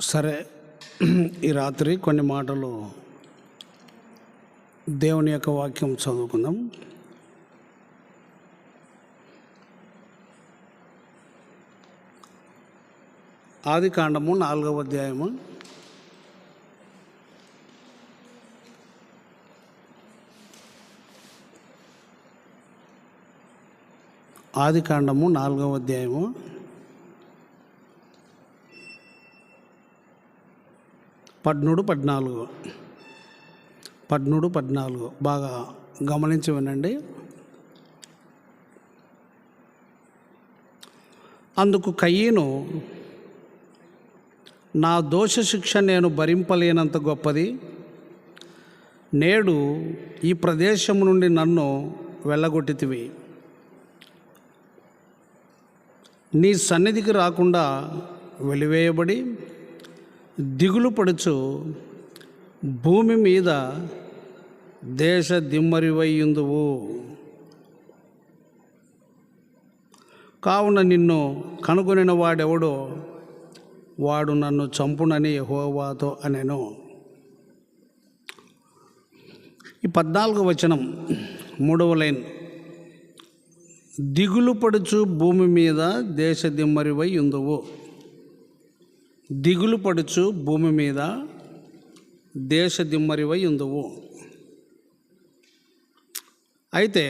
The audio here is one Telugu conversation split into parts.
సరే ఈ రాత్రి కొన్ని మాటలు దేవుని యొక్క వాక్యం చదువుకుందాం. ఆది కాండము నాలుగవ అధ్యాయము. ఆది కాండము నాలుగవ అధ్యాయము. పద్మూడు పద్నాలుగు. పద్మూడు పద్నాలుగు. బాగా గమనించి వినండి. అందుకు కయ్యను నా దోష శిక్ష నేను భరింపలేనంత గొప్పది. నేడు ఈ ప్రదేశం నుండి నన్ను వెళ్ళగొట్టితివి. నీ సన్నిధికి రాకుండా వెలివేయబడి దిగులు పడుచు భూమి మీద దేశ దిమ్మరివయ్యుందువు. కావున నిన్ను కనుగొనిన వాడెవడో వాడు నన్ను చంపునని యహోవాతో అనెను. ఈ పద్నాలుగు వచనం మూడవ లైన్. దిగులు పడుచు భూమి మీద దేశ దిమ్మరివై ఉందువు దిగులు పడుచు భూమి మీద దేశ దిమ్మరివై ఉందువు. అయితే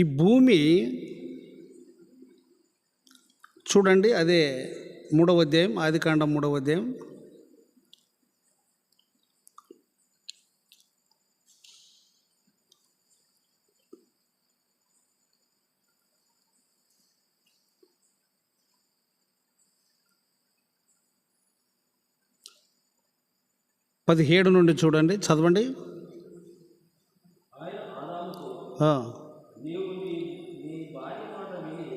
ఈ భూమి చూడండి అదే మూడవ అధ్యాయం ఆదికాండం మూడవ అధ్యాయం. పదిహేడు నుండి చూడండి చదవండి ఆ. నీవు నీ నీ భార్య మాట విని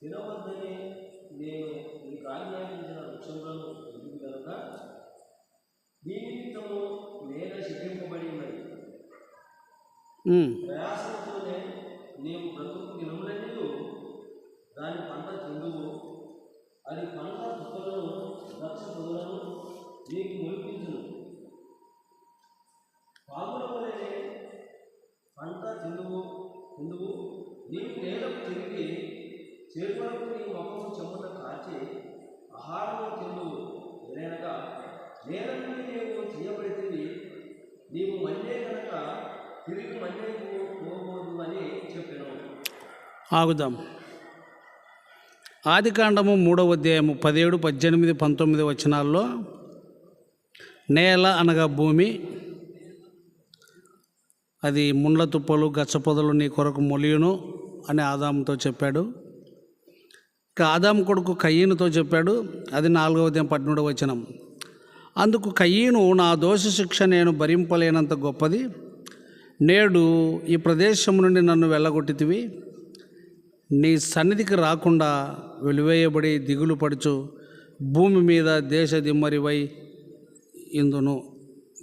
తినవద్దని నేను నీకు ఆజ్ఞాపించిన వృక్షములను ఎందుకు కనుక నీ నిమిత్తము నేల శిక్షింపబడి ఉన్నది ఉమ్. ప్రయాసంతోనే నీవు బ్రతుకు దినములన్నీ దాని పంట చెందువు అది పంట తుప్పలను దక్ష పొదలను నీకు మొలిపించును పాముల వలె పంట తిందువు తిందువు నీవు నేలకు తిరిగి చేరువరకు నీ మొక్కము చెమట కాచి ఆహారము తిందువు ఏదైనగా నేల నుండి నీవు చేయబడితే నీవు మళ్ళీ కనుక తిరిగి మళ్ళీ పోబోదు అని చెప్పాను ఆగుదాం. ఆదికాండము మూడవ అధ్యాయము పదిహేడు పద్దెనిమిది పంతొమ్మిది వచనాల్లో నేల అనగా భూమి. అది ముండ్ల తుప్పలు గచ్చపొదలు నీ కొరకు మొలియును అని ఆదాముతో చెప్పాడు. ఇక ఆదాము కొడుకు కయ్యనుతో చెప్పాడు. అది నాలుగవ ఉదయం పద్మూడవ వచనం. అందుకు కయ్యను నా దోష శిక్ష నేను భరింపలేనంత గొప్పది. నేడు ఈ ప్రదేశం నుండి నన్ను వెళ్ళగొట్టితివి. నీ సన్నిధికి రాకుండా వెలివేయబడి దిగులు పడుచు భూమి మీద దేశ దిమ్మరివై ఇందును.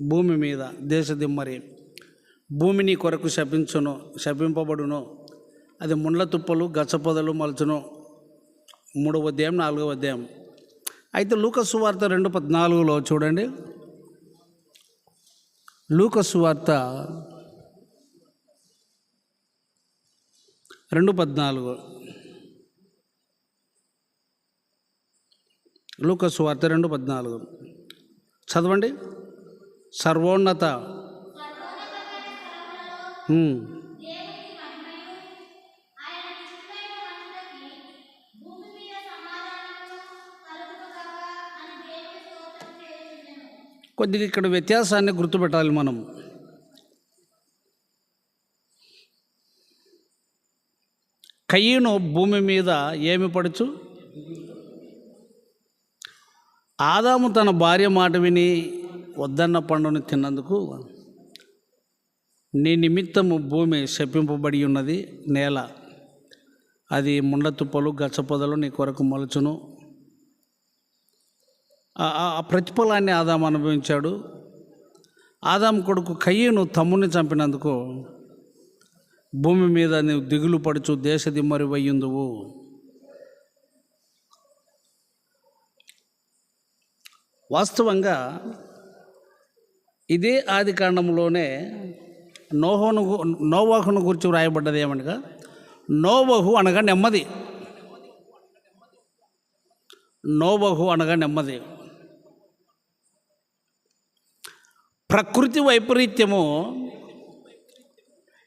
భూమి మీద దేశ దిమ్మరి. భూమి నీ కొరకు శపించును శపింపబడును. అది ముండ్ల తుప్పలు గచ్చపొదలు మలుచును. మూడవ అధ్యాయం నాలుగవ అధ్యాయం. అయితే లూకసు వార్త రెండు పద్నాలుగులో చూడండి. లూకసు వార్త రెండు పద్నాలుగు. లూకసు వార్త రెండు పద్నాలుగు. చదవండి. సర్వోన్నత. కొద్దిగా ఇక్కడ వ్యత్యాసాన్ని గుర్తుపెట్టాలి మనం. కయ్యను భూమి మీద ఏమి పడుచు? ఆదాము తన భార్య మాట విని వద్దన్న పండుని తిన్నందుకు నీ నిమిత్తము భూమి శపింపబడి ఉన్నది నేల. అది ముండ్ల తుప్పలు గచ్చపొదలు నీ కొరకు మలుచును. ఆ- ప్రతిఫలాన్ని ఆదాం అనుభవించాడు. ఆదాం కొడుకు కయ్యను తమ్ముని చంపినందుకు భూమి మీద నీవు దిగులు పడుచు దేశ దిమ్మరివయ్యుందువు వాస్తవంగా ఇదే ఆది కాండంలోనే నోహోను నోవాహును గురించి వ్రాయబడ్డది ఏమనగా? నోవహు అనగా నెమ్మది. నోవహు అనగా నెమ్మది. ప్రకృతి వైపరీత్యము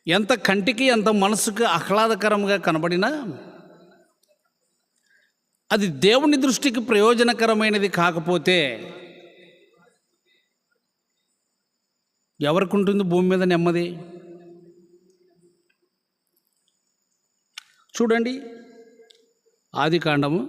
ఎంత కంటికి ఎంత మనసుకు ఆహ్లాదకరంగా కనబడినా అది దేవుని దృష్టికి ప్రయోజనకరమైనది కాకపోతే ఎవరికి ఉంటుంది భూమి మీద నెమ్మది? చూడండి ఆది కాండము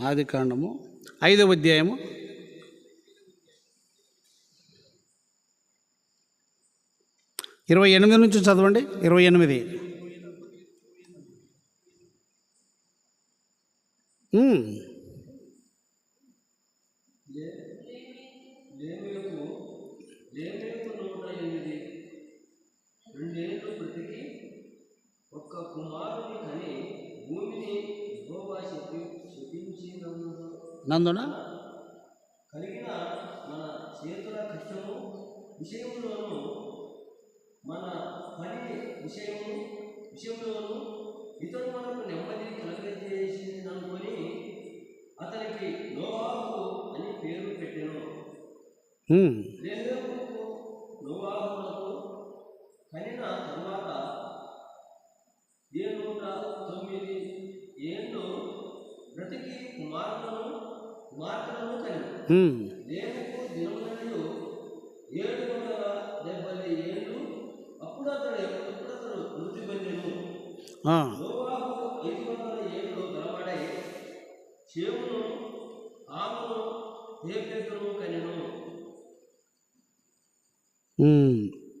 ఆది కాండము. ఐదవ అధ్యాయము. ఇరవై ఎనిమిది నుంచి చదవండి. ఇరవై ఎనిమిది. నందున కలిగిన మన చేతుల కష్టము విషయంలోను మన పని విషయము విషయంలోను ఇతడు మనకు నెమ్మది కలగజేసిందనుకొని అతనికి నోవాహు అని పేరు పెట్టెను హ్మ్.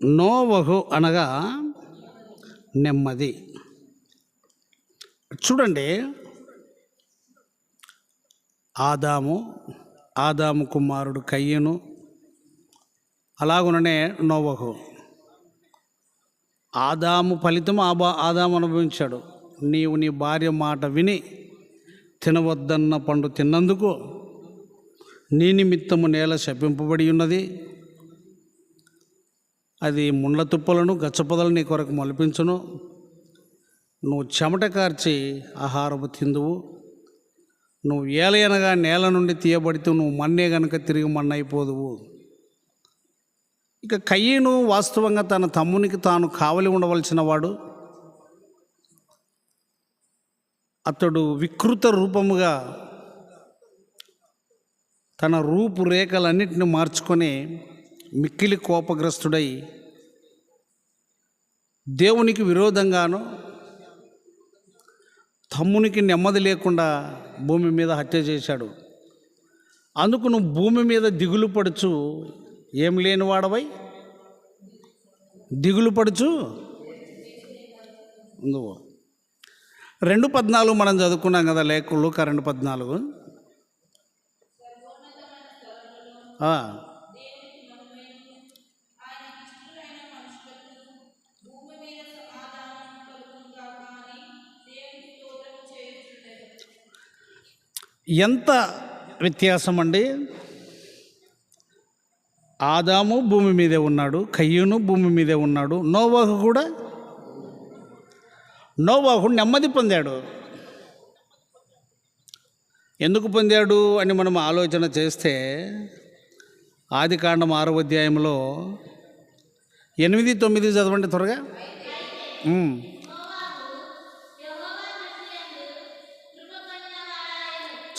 నోవహు అనగా నెమ్మది. చూడండి. ఆదాము ఆదాము కుమారుడు కయ్యను అలాగుననే నోవహు. ఆదాము ఫలితం ఆబా ఆదాము అనుభవించాడు. నీవు నీ భార్య మాట విని తినవద్దన్న పండు తిన్నందుకు నీ నిమిత్తము నేల శపింపబడి ఉన్నది. అది ముండ్ల తుప్పలను గచ్చపొదలు నీ కొరకు మొలిపించును. నువ్వు చెమట కార్చి ఆహారము తిందువు. నువ్వు ఏలయనగా నేల నుండి తీయబడితే నువ్వు మన్నే గనక తిరిగి మన్నైపోదువు. ఇక కయ్యను వాస్తవంగా తన తమ్మునికి తాను కావలి ఉండవలసిన వాడు. అతడు వికృత రూపముగా తన రూపురేఖలన్నింటిని మార్చుకొని మిక్కిలి కోపగ్రస్తుడై దేవునికి విరోధంగాను తమ్మునికి నెమ్మది లేకుండా భూమి మీద హత్య చేశాడు. అందుకు నువ్వు భూమి మీద దిగులు పడుచు ఏం లేని వాడవై? దిగులు పడుచు. నువ్వు రెండు పద్నాలుగు మనం చదువుకున్నాం కదా లేఖలు కరెంటు పద్నాలుగు. ఎంత వ్యత్యాసం అండి ఆదాము భూమి మీదే ఉన్నాడు కయ్యూను భూమి మీదే ఉన్నాడు నోవాహు కూడా నోవాహు నెమ్మది పొందాడు. ఎందుకు పొందాడు అని మనం ఆలోచన చేస్తే ఆది కాండం ఆరో అధ్యాయంలో ఎనిమిది తొమ్మిది చదవండి త్వరగా.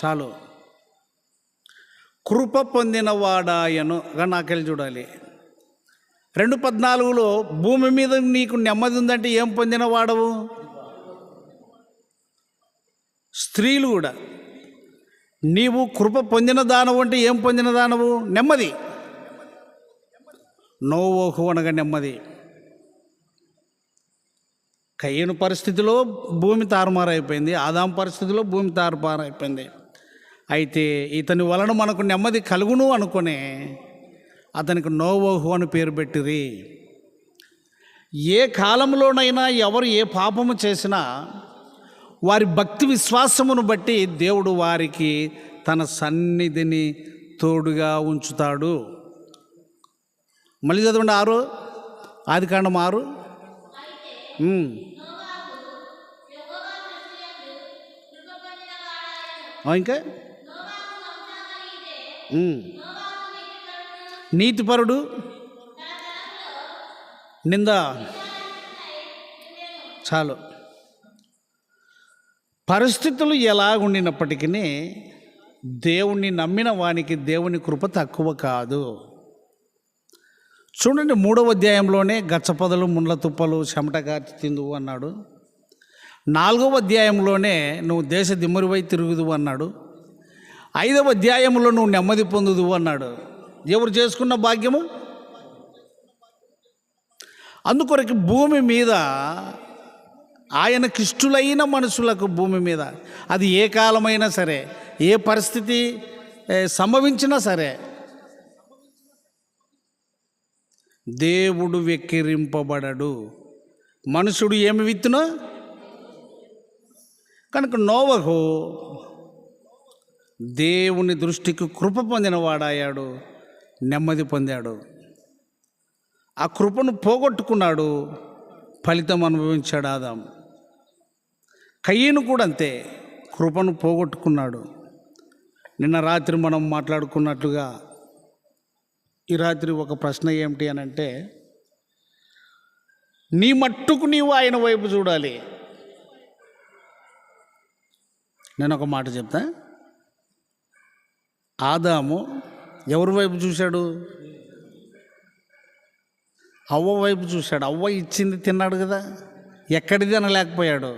చాలు. కృప పొందినవాడాయను. నాకెళ్ళి చూడాలి. రెండు పద్నాలుగులో భూమి మీద నీకు నెమ్మది ఉందంటే ఏం పొందిన వాడవు స్త్రీలు కూడా. నీవు కృప పొందిన దానవు అంటే ఏం పొందిన దానవు? నెమ్మది. నోవోహు అనగా నెమ్మది. కయ్యను పరిస్థితిలో భూమి తారుమారైపోయింది. ఆదాం పరిస్థితిలో భూమి తారుమారైపోయింది. అయితే ఇతని వలన మనకు నెమ్మది కలుగును అనుకునే అతనికి నోవోహు అని పేరు పెట్టిరి. ఏ కాలంలోనైనా ఎవరు ఏ పాపము చేసినా వారి భక్తి విశ్వాసమును బట్టి దేవుడు వారికి తన సన్నిధిని తోడుగా ఉంచుతాడు. మళ్ళీ చదవండి ఆరు ఆది కాండం ఆరు. ఇంకా? నీతిపరుడు నింద. చాలు. పరిస్థితులు ఎలాగుండినప్పటికీ దేవుణ్ణి నమ్మిన వానికి దేవుని కృప తక్కువ కాదు. చూడండి మూడవ అధ్యాయంలోనే గచ్చపదలు ముండ్ల తుప్పలు చెమట తిందువు అన్నాడు. నాలుగవ అధ్యాయంలోనే నువ్వు దేశ దిమ్మరివై తిరుగుదువు అన్నాడు. ఐదవ అధ్యాయంలో నువ్వు నెమ్మది పొందుదు అన్నాడు. ఎవరు చేసుకున్న భాగ్యము? అందుకొరకు భూమి మీద ఆయనకిష్టులైన మనుషులకు భూమి మీద అది ఏ కాలమైనా సరే ఏ పరిస్థితి సంభవించినా సరే దేవుడు వెక్కిరింపబడడు. మనుషుడు ఏమి విత్తునో? కనుక నోవహు దేవుని దృష్టికి కృప పొందినవాడాయాడు నెమ్మది పొందాడు. ఆ కృపను పోగొట్టుకున్నాడు ఫలితం అనుభవించాడు ఆదాం. కయ్యను కూడా అంతే కృపను పోగొట్టుకున్నాడు. నిన్న రాత్రి మనం మాట్లాడుకున్నట్లుగా ఈ రాత్రి ఒక ప్రశ్న ఏమిటి అని అంటే నీ మట్టుకు నీవు ఆయన వైపు చూడాలి. నేను ఒక మాట చెప్తా. ఆదాము ఎవరి వైపు చూశాడు? అవ్వ వైపు చూశాడు. అవ్వ ఇచ్చింది తిన్నాడు కదా. ఎక్కడిది అనలేకపోయాడు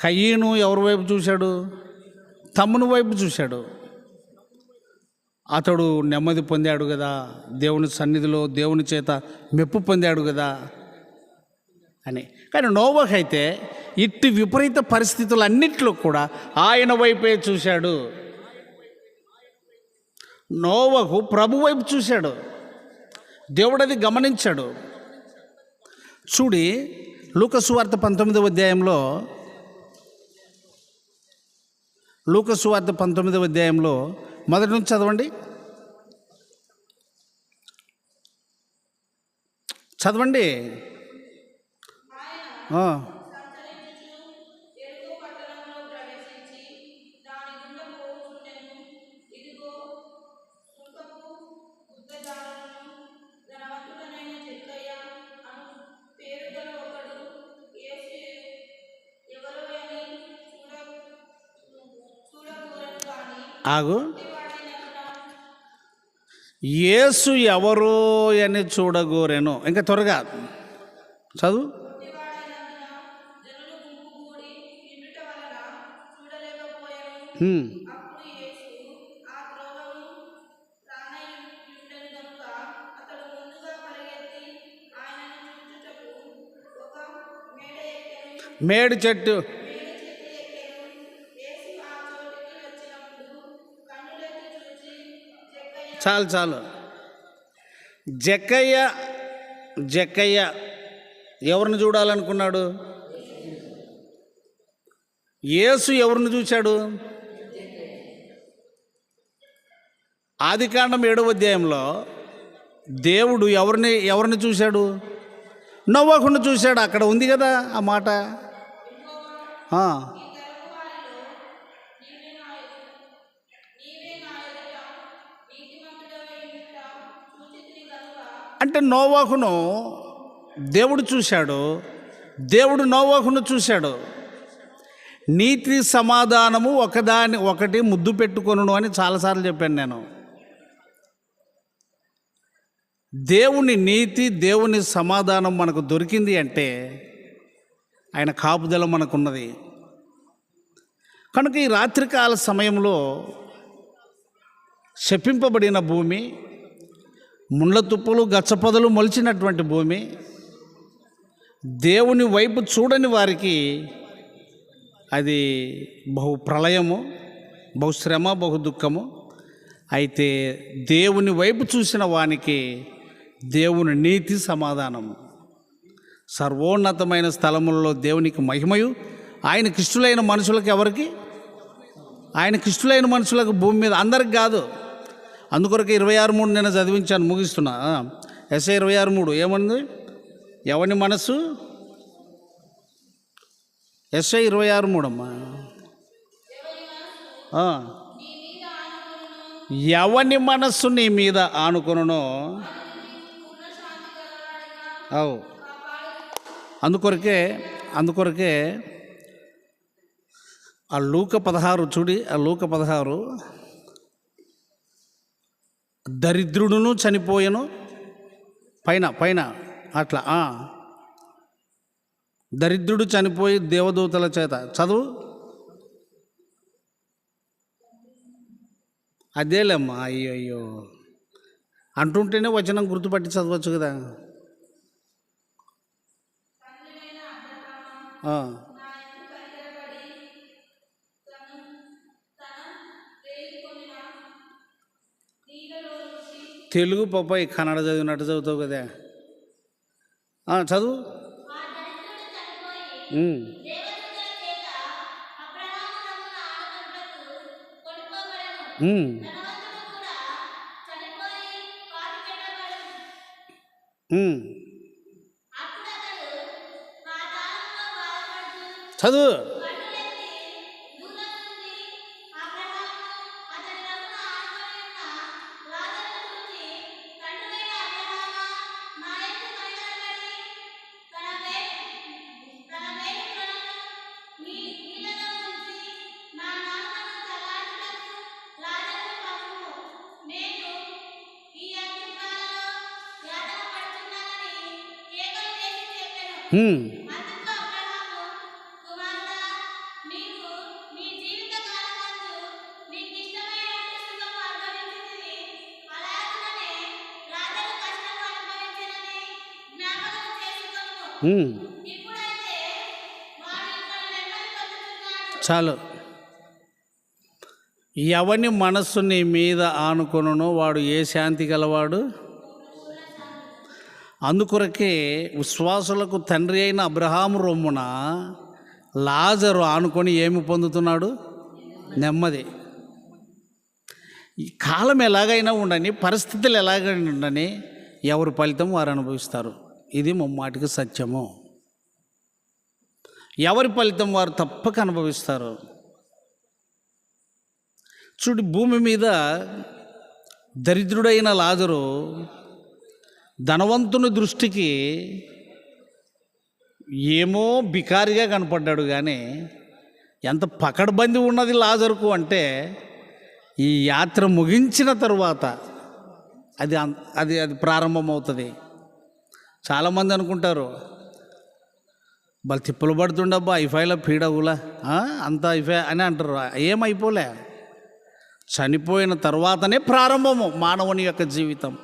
కయ్యను ఎవరి వైపు చూశాడు? తమ్ముని వైపు చూశాడు. అతడు నెమ్మది పొందాడు కదా. దేవుని సన్నిధిలో దేవుని చేత మెప్పు పొందాడు కదా. అని. కానీ నోవహ్ అయితే ఇట్టి విపరీత పరిస్థితులన్నిట్లో కూడా ఆయన వైపే చూశాడు. నోవహు ప్రభు వైపు చూశాడు. దేవుడు అది గమనించాడు. చూడి లూకసువార్త పంతొమ్మిదవ అధ్యాయంలో లూకసువార్త పంతొమ్మిదవ అధ్యాయంలో మొదటి నుంచి చదవండి. చదవండి. ఆగు. యేసు ఎవరో అని చూడగోరెను. ఇంకా త్వరగా. చదువు. మేడి చెట్టు. చాలు చాలు. జక్కయ్య జక్కయ్య ఎవరిని చూడాలనుకున్నాడు? యేసు ఎవరిని చూశాడు? ఆదికాండం ఏడవ అధ్యాయంలో దేవుడు ఎవరిని ఎవరిని చూశాడు? నవ్వకుండా చూశాడు. అక్కడ ఉంది కదా ఆ మాట. అంటే నోవాహును దేవుడు చూశాడు. దేవుడు నోవాహును చూశాడు. నీతి సమాధానము ఒకదాని ఒకటి ముద్దు పెట్టుకొను అని చాలాసార్లు చెప్పాను నేను. దేవుని నీతి దేవుని సమాధానం మనకు దొరికింది అంటే ఆయన కాపుదల మనకున్నది. కనుక ఈ రాత్రికాల సమయంలో శపింపబడిన భూమి ముండ్ల తుప్పలు గచ్చపొదలు మొలిచినటువంటి భూమి దేవుని వైపు చూడని వారికి అది బహు ప్రళయము బహు శ్రమ బహు దుఃఖము. అయితే దేవుని వైపు చూసిన వానికి దేవుని నీతి సమాధానము సర్వోన్నతమైన స్థలములలో దేవునికి మహిమయు. ఆయన ఇష్టలైన మనుషులకు ఎవరికి? ఆయన ఇష్టలైన మనుషులకు భూమి మీద అందరికి కాదు. అందుకొరకు ఇరవై ఆరు మూడు నేను చదివించాను ముగిస్తున్నా. ఎస్ఐ ఇరవై ఆరు మూడు ఏమంది? ఎవని మనసు ఎస్ఐ ఇరవై ఆరు మూడమ్మా ఎవని మనస్సు నీ మీద ఆనుకొనునో? అవు. అందుకొరకే అందుకొరకే ఆ లూక పదహారు చూడి ఆ లూక పదహారు దరిద్రుడును చనిపోయను పైన పైన అట్లా దరిద్రుడు చనిపోయి దేవదూతల చేత చదువు. అదేలేమ్మా అయ్యో అయ్యో అంటుంటేనే వచనం గుర్తుపట్టి చదవచ్చు కదా. తెలుగు పప్పాయి కన్నడ చదివినట్టు చదువుతావు కదా. చదువు. ఉమ్. చదువు Hmm. చాలు. ఎవని మనస్సు నీ మీద ఆనుకొనునో వాడు ఏ శాంతి గలవాడు? అందుకొరకే విశ్వాసులకు తండ్రి అయిన అబ్రహాము రొమ్మున లాజరు ఆనుకొని ఏమి పొందుతున్నాడు? నెమ్మది. కాలం ఎలాగైనా ఉండని పరిస్థితులు ఎలాగైనా ఉండని ఎవరు ఫలితం వారు అనుభవిస్తారు. ఇది ముమ్మాటికి సత్యము. ఎవరి ఫలితం వారు తప్పక అనుభవిస్తారు? చూడు భూమి మీద దరిద్రుడైన లాజరు ధనవంతుని దృష్టికి ఏమో బికారిగా కనపడ్డాడు కానీ ఎంత పకడ్బంది ఉన్నది లాజరుకు అంటే ఈ యాత్ర ముగించిన తరువాత అది అం- అది అది ప్రారంభమవుతుంది. చాలామంది అనుకుంటారు వాళ్ళు తిప్పలు పడుతుండబ్బా ఐఫైలో పీడగులా అంత ఐఫై అని అంటారు. ఏమైపోలే. చనిపోయిన తర్వాతనే ప్రారంభము మానవుని యొక్క జీవితం.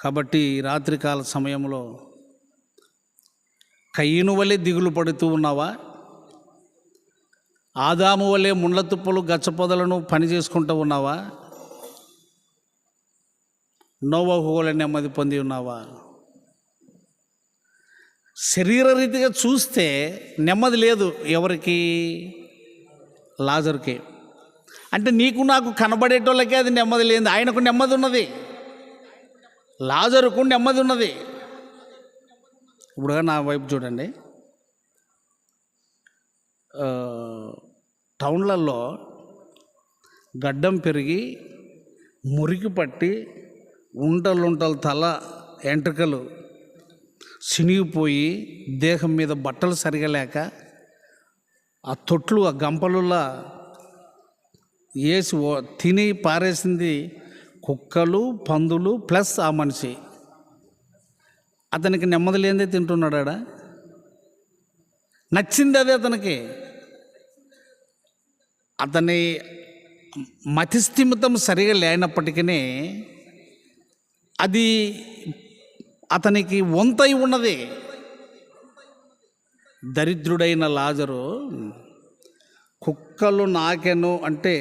కాబట్టి రాత్రికాల సమయంలో కయ్యను వలె దిగులు పడుతూ ఉన్నావా? ఆదాము వలె ముండ్ల తుప్పలు గచ్చపొదలను పని చేసుకుంటూ ఉన్నావా? నోవహు నెమ్మది పొంది ఉన్నావా? శరీర రీతిగా చూస్తే నెమ్మది లేదు ఎవరికి? లాజర్కి. అంటే నీకు నాకు కనబడేటోళ్ళకే అది నెమ్మది లేదు ఆయనకు నెమ్మది ఉన్నది. లాజరుకు నెమ్మది ఉన్నది. ఇప్పుడు నా వైపు చూడండి. టౌన్లలో గడ్డం పెరిగి మురికి పట్టి ఉంటలుంటలు తల ఎంట్రుకలు సినిగిపోయి దేహం మీద బట్టలు సరిగా లేక ఆ తొట్లు ఆ గంపలులా వేసి తిని పారేసింది కుక్కలు పందులు ప్లస్ ఆ మనిషి. అతనికి నెమ్మది లేనిదే తింటున్నాడా నచ్చింది అదే అతనికి. అతని మతిస్థిమితం సరిగా లేనప్పటికీ అది అతనికి వంతై ఉన్నది. దరిద్రుడైన లాజరు కుక్కలు నాకెను అంటే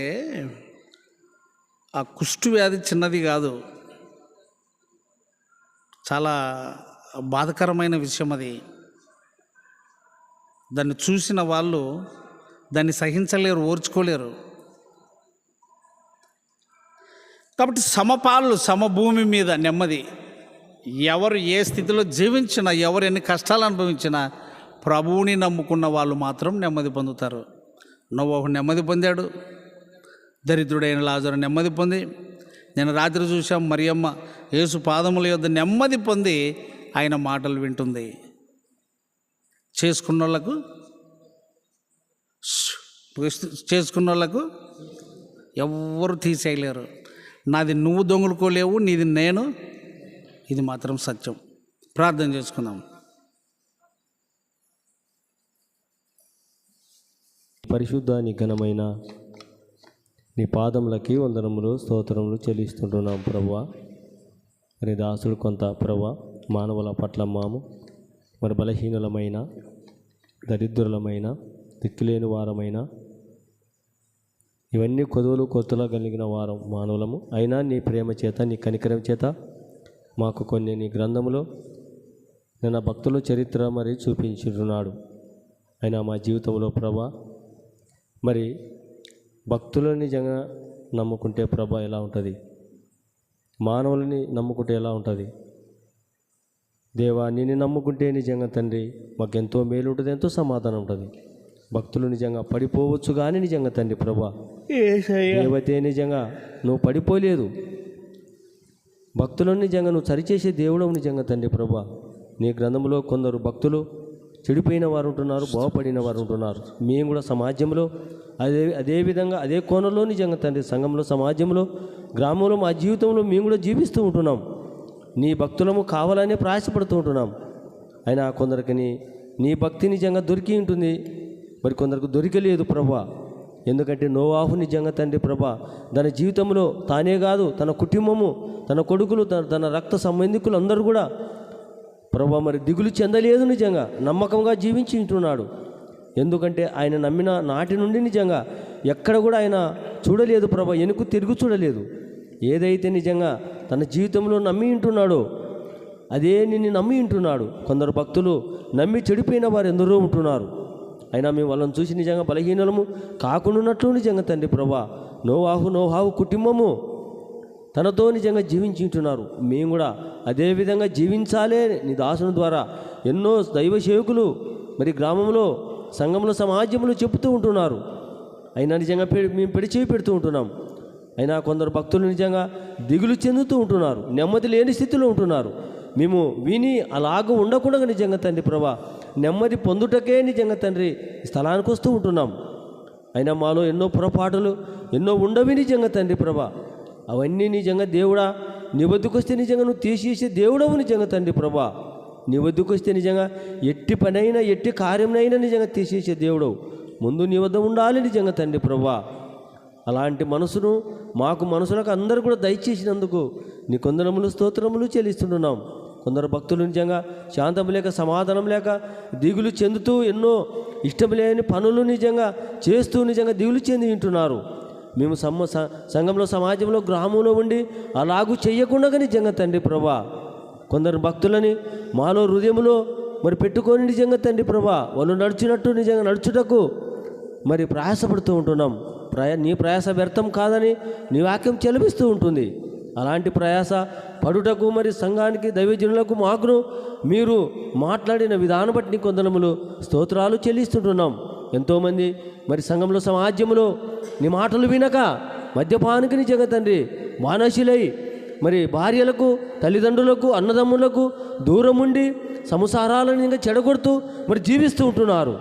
ఆ కుష్టు వ్యాధి చిన్నది కాదు. చాలా బాధకరమైన విషయం అది. దాన్ని చూసిన వాళ్ళు దాన్ని సహించలేరు ఓర్చుకోలేరు. కాబట్టి సమపాలు సమభూమి మీద నెమ్మది. ఎవరు ఏ స్థితిలో జీవించినా ఎవరు ఎన్ని కష్టాలు అనుభవించినా ప్రభువుని నమ్ముకున్న వాళ్ళు మాత్రం నెమ్మది పొందుతారు. నవ్వు నెమ్మది పొందాడు. దరిద్రుడైన లాజరు నెమ్మది పొంది. నేను రాత్రి చూశాం మరియమ్మ యేసు పాదముల యొద్ద నెమ్మది పొంది ఆయన మాటలు వింటుంది. చేసుకున్న వాళ్ళకు చేసుకున్న వాళ్ళకు ఎవ్వరు తీసేయలేరు. నాది నువ్వు దొంగలుకోలేవు నీది నేను. ఇది మాత్రం సత్యం. ప్రార్థన చేసుకుందాం. పరిశుద్ధ నీ ఘనమైన నీ పాదములకి వందనములు స్తోత్రములు చెల్లిస్తుంటున్నాం ప్రభా మరి దాసుడు కొంత ప్రభా మానవుల పట్ల మాము మరి బలహీనులమైన దరిద్రులమైన దిక్కులేని వారమైన ఇవన్నీ కొదువులు కొత్తలో కలిగిన వారం మానవులము. అయినా నీ ప్రేమ చేత నీ కనికరం చేత మాకు కొన్ని నీ గ్రంథములో నిన్న భక్తుల చరిత్ర మరి చూపించున్నాడు అయినా మా జీవితంలో ప్రభా మరి భక్తులని నిజంగా నమ్ముకుంటే ప్రభ ఎలా ఉంటుంది? మానవులని నమ్ముకుంటే ఎలా ఉంటుంది? దేవా నిన్ను నమ్ముకుంటే నిజంగా తండ్రి మాకెంతో మేలు ఉంటుంది ఎంతో సమాధానం ఉంటుంది. భక్తులు నిజంగా పడిపోవచ్చు కానీ నిజంగా తండ్రి ప్రభా దేవతే నిజంగా నువ్వు పడిపోలేదు. భక్తులను నిజంగా నువ్వు సరిచేసే దేవుడవు నిజంగా తండ్రి ప్రభా. నీ గ్రంథంలో కొందరు భక్తులు చెడిపోయిన వారు ఉంటున్నారు బాగుపడిన వారు ఉంటున్నారు. మేము కూడా సమాజంలో అదే అదే విధంగా అదే కోణంలో నిజంగా తండ్రి సంఘంలో సమాజంలో గ్రామంలో మా జీవితంలో మేము కూడా జీవిస్తూ ఉంటున్నాం. నీ భక్తులము కావాలనే ప్రయాసపడుతూ ఉంటున్నాం. అయినా కొందరికి నీ భక్తి నిజంగా దొరికి ఉంటుంది. మరి కొందరికి దొరికలేదు ప్రభా. ఎందుకంటే నోవాహు నిజంగా తండ్రి ప్రభా తన జీవితంలో తానే కాదు తన కుటుంబము తన కొడుకులు తన తన రక్త సంబంధికులు అందరూ కూడా ప్రభా మరి దిగులు చెందలేదు నిజంగా నమ్మకంగా జీవించుంటున్నాడు. ఎందుకంటే ఆయన నమ్మిన నాటి నుండి నిజంగా ఎక్కడ కూడా ఆయన చూడలేదు ప్రభా వెనుక తిరుగు చూడలేదు. ఏదైతే నిజంగా తన జీవితంలో నమ్మి ఉంటున్నాడో అదే నిన్ను నమ్మి ఉంటున్నాడు కొందరు భక్తులు నమ్మి చెడిపోయిన వారు ఎందరో ఉంటున్నారు. అయినా మేము వాళ్ళని చూసి నిజంగా బలహీనలము కాకుండాన్నట్లు నిజంగా తండ్రి ప్రభా నోవాహు నోహావు కుటుంబము తనతో నిజంగా జీవించుంటున్నారు. మేము కూడా అదేవిధంగా జీవించాలే నీ దాసుని ద్వారా ఎన్నో దైవ సేవకులు మరి గ్రామంలో సంఘంలో సమాజంలో చెబుతూ ఉంటున్నారు. అయినా నిజంగా మేము పెడిచేవి పెడుతూ ఉంటున్నాం. అయినా కొందరు భక్తులు నిజంగా దిగులు చెందుతూ ఉంటున్నారు. నెమ్మది లేని స్థితిలో ఉంటున్నారు. మేము విని అలాగ ఉండకుండా నిజంగా తండ్రి ప్రభా. నెమ్మది పొందుటకే నిజంగా తండ్రి స్థలానికి వస్తూ ఉంటున్నాం. అయినా మాలో ఎన్నో పొరపాటులు ఎన్నో ఉండవి నిజంగా తండ్రి ప్రభా. అవన్నీ నిజంగా దేవుడా నీ నిజంగా నువ్వు తీసేసే దేవుడవు నిజంగా తండ్రి ప్రభా. నీ నిజంగా ఎట్టి పనైనా ఎట్టి కార్యమైనా నిజంగా తీసేసే దేవుడవు. ముందు నీ వద్ద ఉండాలి నిజంగా తండ్రి ప్రభా. అలాంటి మనసును మాకు మనసులకు అందరూ కూడా దయచేసినందుకు నీ కొందరములు స్తోత్రములు చెల్లిస్తుంటున్నాం కొందరు భక్తులు నిజంగా శాంతం లేక సమాధానం లేక దిగులు చెందుతూ ఎన్నో ఇష్టం లేని పనులు నిజంగా చేస్తూ నిజంగా దిగులు చెంది వింటున్నారు. మేము సమ సంఘంలో సమాజంలో గ్రామంలో ఉండి అలాగూ చెయ్యకుండా నిజంగా తండ్రి ప్రభా కొందరు భక్తులని మాలో హృదయంలో మరి పెట్టుకొని నిజంగా తండ్రి ప్రభా వాళ్ళు నడిచినట్టు నిజంగా నడుచుటకు మరి ప్రయాసపడుతూ ఉంటున్నాం. ప్రయా నీ ప్రయాస వ్యర్థం కాదని నీ వాక్యం చెలపిస్తూ ఉంటుంది. అలాంటి ప్రయాస పడుటకు మరి సంఘానికి దైవజనులకు మాకును మీరు మాట్లాడిన విధానం బట్టి కొందనములు స్తోత్రాలు చెల్లిస్తుంటున్నాం. ఎంతోమంది మరి సంఘంలో సమాజంలో నీ మాటలు వినక మద్యపానికి నీ జగతండ్రి మానసులై మరి భార్యలకు తల్లిదండ్రులకు అన్నదమ్ములకు దూరం ఉండి సంసారాలను ఇంకా చెడగొడుతూ మరి జీవిస్తూ ఉంటున్నారు.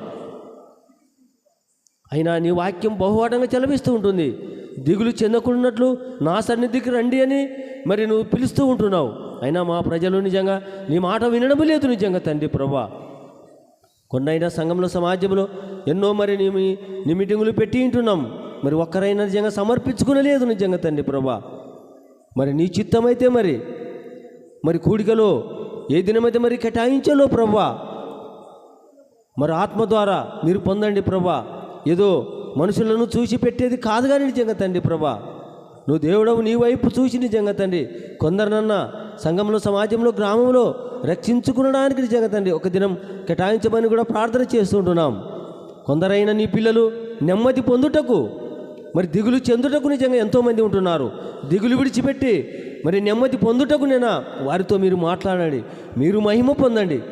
అయినా నీ వాక్యం బహువాటంగా చెలవిస్తూ ఉంటుంది. దిగులు చెందకున్నట్లు నా సన్నిధికి రండి అని మరి నువ్వు పిలుస్తూ ఉంటున్నావు. అయినా మా ప్రజలు నిజంగా నీ మాట వినడం లేదు నిజంగా తండ్రి ప్రభా. కొన్నైనా సంఘంలో సమాజంలో ఎన్నో మరి నీ నీ మీటింగులు పెట్టి ఉంటున్నాం. మరి ఒక్కరైనా నిజంగా సమర్పించుకునలేదు నిజంగా తండ్రి ప్రభా. మరి నీ చిత్తమైతే మరి మరి కూడికలో ఏ దినమైతే మరి కేటాయించాలో ప్రభా. మరి ఆత్మ ద్వారా మీరు పొందండి ప్రభా. ఏదో మనుషులను చూసి పెట్టేది కాదు కానీ నిజంగా తండ్రి ప్రభా. నువ్వు దేవుడవు నీ వైపు చూసి నిజంగా తండ్రి. కొందరినన్నా సంఘంలో సమాజంలో గ్రామంలో రక్షించుకునడానికి నిజంగా తండ్రి. ఒక దినం కేటాయించమని కూడా ప్రార్థన చేస్తుంటున్నాం కొందరైన నీ పిల్లలు నెమ్మది పొందుటకు మరి దిగులు చెందుటకు నిజంగా ఎంతోమంది ఉంటున్నారు. దిగులు విడిచిపెట్టి మరి నెమ్మది పొందుటకు నేనా? వారితో మీరు మాట్లాడండి. మీరు మహిమ పొందండి.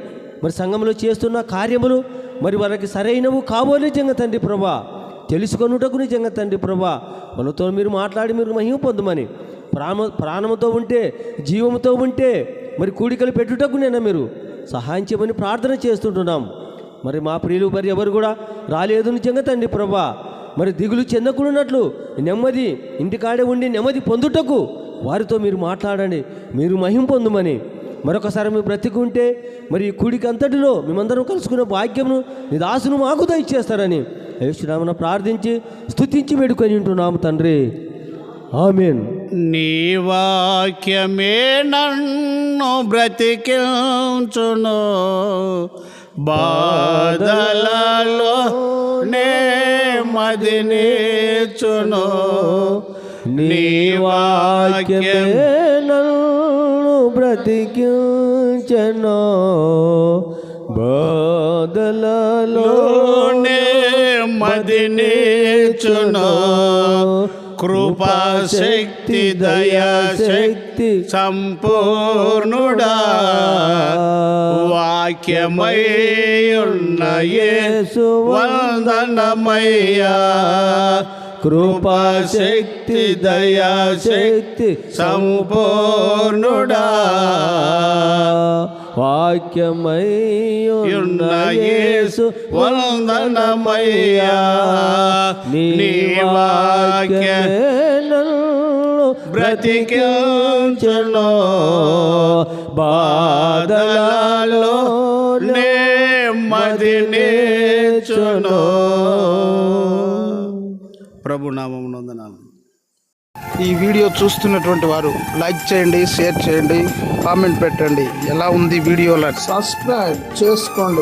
మరి సంఘంలో చేస్తున్న కార్యములు మరి వారికి సరైనవు కావో నిజంగా తండ్రి ప్రభా. తెలుసుకొనుటకు నిజంగా తండ్రి ప్రభా. మనతో మీరు మాట్లాడి మీరు మహిమ పొందమని. ప్రాణ ప్రాణముతో ఉంటే జీవముతో ఉంటే మరి కూడికలు పెట్టుటకు నేను మీరు? సహాయం చేయమని ప్రార్థన చేస్తుంటున్నాం. మరి మా ప్రియులు మరి ఎవరు కూడా రాలేదు నిజంగా తండ్రి ప్రభా. మరి దిగులు చెందకున్నట్లు నెమ్మది ఇంటికాడే ఉండి నెమ్మది పొందుటకు వారితో మీరు మాట్లాడండి. మీరు మహిం పొందమని. మరొకసారి మీరు బ్రతికుంటే మరి ఈ కూడికి అంతటిలో మేమందరం కలుసుకునే భాగ్యమును నీ దాసును మాకు దయచేస్తారని యేసునామన ప్రార్థించి స్తుతించి వేడుకొని ఉంటున్నాము తండ్రి. ఆమెన్. నీ వాక్యమే నన్ను బ్రతికించును. బాధలలో నే మదినేచును నీ వాక్యమే నన్ను బ్రతికించను బాధలలో కృపా శక్తి దయా శక్తి సంపూర్ణుడా. వాక్యమై ఉన్న యేసు వందనమయ్యా. కృపాశక్తి దయాశక్తి సంపూర్ణుడా. వాక్యమై ఉన్న యేసు వందనమయ్యా. నీ వాక్య బ్రతికించును. బాధలలో నెమ్మది నేర్చును ప్రభు నామం వందనాలు. ఈ వీడియో చూస్తున్నటువంటి వారు లైక్ చేయండి షేర్ చేయండి కామెంట్ పెట్టండి. ఎలా ఉంది వీడియోలో? సబ్స్క్రైబ్ చేసుకోండి.